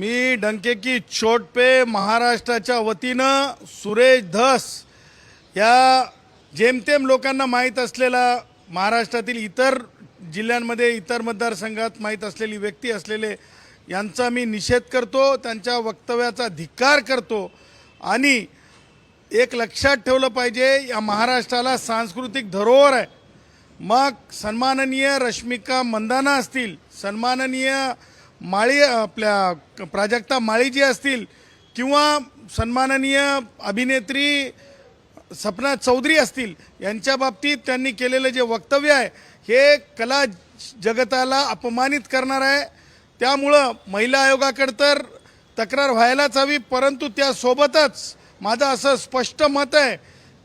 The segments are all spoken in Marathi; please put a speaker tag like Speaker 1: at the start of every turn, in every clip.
Speaker 1: मी डंके की पे महाराष्ट्राच्या वतीनं सुरेश धस या जेमतेम लोकांना माहीत असलेला महाराष्ट्रातील इतर जिल्ह्यांमध्ये इतर मतदारसंघात माहीत असलेली व्यक्ती असलेले यांचा मी निषेध करतो त्यांच्या वक्तव्याचा धिक्कार करतो आणि एक लक्षात ठेवलं पाहिजे या महाराष्ट्राला सांस्कृतिक धरोहर आहे. मग सन्माननीय रश्मिका मंदाना असतील सन्माननीय माळी आपल्या प्राजक्ता माळी जी असतील किंवा सन्माननीय अभिनेत्री सपना चौधरी असतील यांच्या बाबतीत त्यांनी केलेलं जे वक्तव्य आहे हे कला जगताला अपमानित करणार आहे. त्यामुळं महिला आयोगाकडे तर तक्रार व्हायलाच हवी परंतु त्यासोबतच माझं असं स्पष्ट मत आहे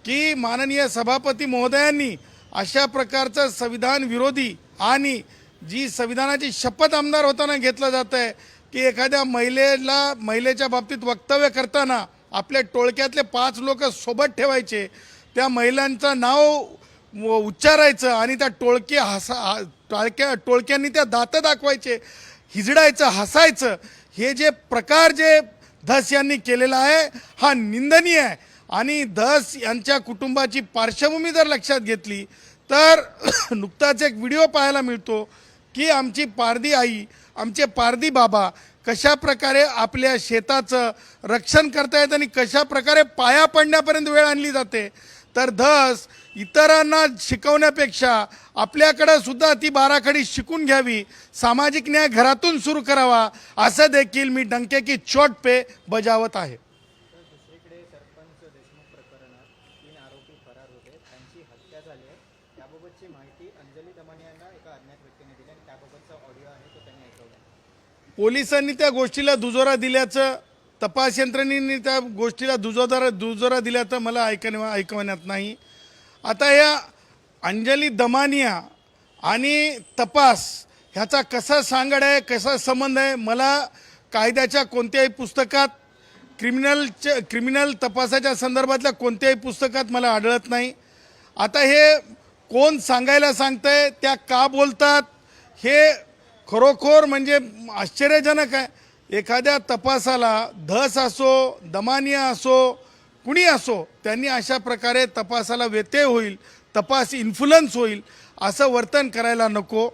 Speaker 1: की माननीय सभापती महोदयांनी अशा प्रकारचं संविधान विरोधी आणि जी संविधानाची शपथ आमदार होताना घेतलं जात आहे की एखाद्या महिलेला महिलेच्या बाबतीत वक्तव्य करताना आपल्या टोळक्यातले पाच लोक सोबत ठेवायचे त्या महिलांचं नाव उच्चारायचं आणि त्या टोळके हसा टाळक्या टोळक्यांनी त्या दातं दाखवायचे हिजडायचं हसायचं हे जे प्रकार जे धस यांनी केलेला आहे हा निंदनीय आहे. आणि धस यांच्या कुटुंबाची पार्श्वभूमी जर लक्षात घेतली तर नुकताच एक व्हिडिओ पाहायला मिळतो की आमची पारधी आई आमचे पारधी बाबा कशा प्रकारे आपल्या शेताचं रक्षण करतायत आणि कशा प्रकारे पाया पडण्यापर्यंत वेळ आणली जाते तर धस इतरांना शिकवण्यापेक्षा आपल्याकडं सुद्धा ती बाराखडी शिकून घ्यावी सामाजिक न्याय घरातून सुरू करावा असं देखील मी डंके की चोट पे बजावत आहे.
Speaker 2: त्याबाबतची माहिती अंजली दमाने यांना एका अज्ञात व्यक्तीने दिली आणि त्याबाबतचा ऑडिओ आहे तो त्यांनी ऐकवला.
Speaker 1: पोलिसांनी त्या गोष्टीला दुजोरा दिल्याचं तपास यंत्रणेने त्या गोष्टीला दुजोदार दुजोरा दिल्याचं मला ऐकण ऐकवण्यात नाही. आता या अंजली दमानिया आणि तपास ह्याचा कसा सांगड आहे कसा संबंध आहे मला कायद्याच्या कोणत्याही पुस्तकात क्रिमिनलच्या क्रिमिनल तपासाच्या संदर्भातल्या कोणत्याही पुस्तकात मला आढळत नाही. आता हे कोण सांगायला सांगतंय त्या का बोलतात हे खरोखर म्हणजे आश्चर्यजनक आहे. एखाद्या तपासाला धस असो दमानिया असो कुणी असो त्यांनी अशा प्रकारे तपासाला व्यत्यय होईल तपास इन्फ्लुअन्स होईल असं वर्तन करायला नको.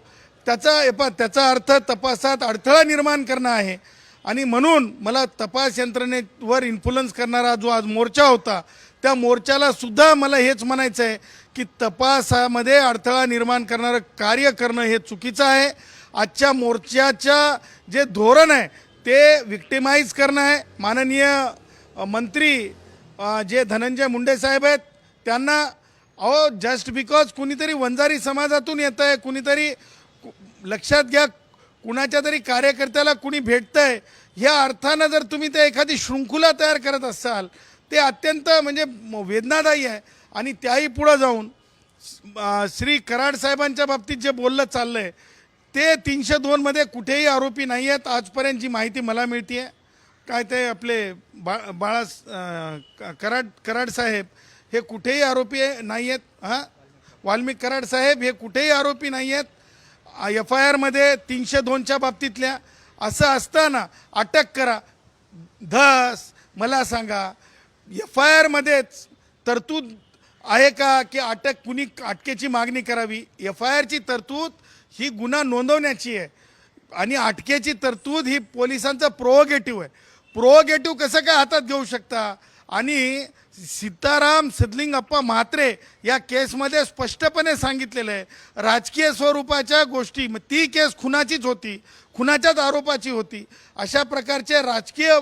Speaker 1: त्याचा एपा त्याचा अर्थ तपासात अडथळा निर्माण करणं आहे. आणि म्हणून मला तपास यंत्रणेवर इन्फ्लुअन्स करणारा जो आज मोर्चा होता त्या मोर्चाला सुद्धा मला हेच म्हणायचं आहे की तपासामध्ये अडथळा निर्माण करणारं कार्य करणं हे चुकीचं आहे. आजच्या मोर्चाच्या जे धोरण आहे ते विक्टिमाइज करणं आहे. माननीय मंत्री जे धनंजय मुंडे साहेब आहेत त्यांना अहो जस्ट बिकॉज कुणीतरी वंजारी समाजातून येत आहे कुणीतरी कु- लक्षात घ्या कुणाच्या तरी कार्यकर्त्याला कुणी भेटतंय ह्या अर्थानं जर तुम्ही ते एखादी शृंखला तयार करत असाल ते अत्यंत म्हणजे वेदनादायी आहे. आणि त्याही पुढं जाऊन श्री कराड साहेबांच्या बाबतीत जे बोललं चाललं आहे ते तीनशे दोनमध्ये कुठेही आरोपी नाही आहेत. आजपर्यंत जी माहिती मला मिळते आहे काय ते आपले बा बाळा क- कराड कराड साहेब हे कुठेही आरोपी नाही आहेत. हां? वाल्मिक कराड साहेब हे कुठेही आरोपी नाही आहेत. एफ आय आरमध्ये तीनशे दोनच्या बाबतीतल्या असं असताना अटक करा. धस मला सांगा एफ आय आरमध्येच तरतूद आहे का की अटक कुणी अटकेची मागणी करावी? एफ आय आरची तरतूद ही गुन्हा नोंदवण्याची आहे. आणि अटकेची तरतूद ही पोलिसांचं प्रोगेटिव्ह आहे. प्रोगेटिव्ह कसं काय हातात घेऊ शकता? आणि सीताराम सिद्धलिंगप्पा म्हात्रे या केसमध्ये स्पष्टपणे सांगितलेलं आहे. राजकीय स्वरूपाच्या गोष्टी मग ती केस खुनाचीच होती खुनाच्याच आरोपाची होती. अशा प्रकारचे राजकीय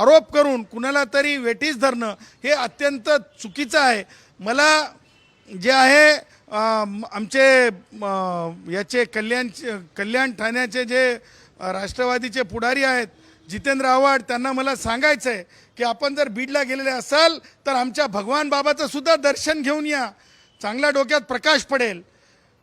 Speaker 1: आरोप करून कुणाला तरी वेठीस धरणं हे अत्यंत चुकीचं आहे. मला जे आहे आमचे याचे कल्याण कल्याण ठाण्याचे जे राष्ट्रवादीचे पुढारी आहेत जितेंद्र आव्हाड त्यांना मला सांगायचं आहे की आपण जर बीडला गेलेले असाल तर आमच्या भगवान बाबाचं सुद्धा दर्शन घेऊन या. चांगल्या डोक्यात प्रकाश पडेल.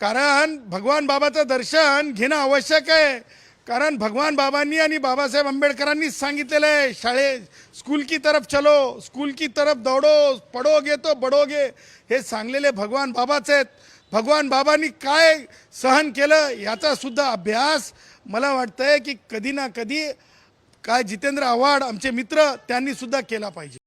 Speaker 1: कारण भगवान बाबाचं दर्शन घेणं आवश्यक आहे. कारण भगवान बाबांनी आणि बाबासाहेब आंबेडकरांनी सांगितलेलं आहे शाळे स्कूल की तरफ चलो स्कूल की तरफ दौडो पडोगे तो बडोगे हे सांगलेले भगवान बाबाच आहेत. भगवान बाबांनी काय सहन केलं याचा सुद्धा अभ्यास मला वाटतंय की कधी ना कधी काय जितेंद्र आव्हाड आमचे मित्र त्यांनी सुद्धा केला पाहिजे.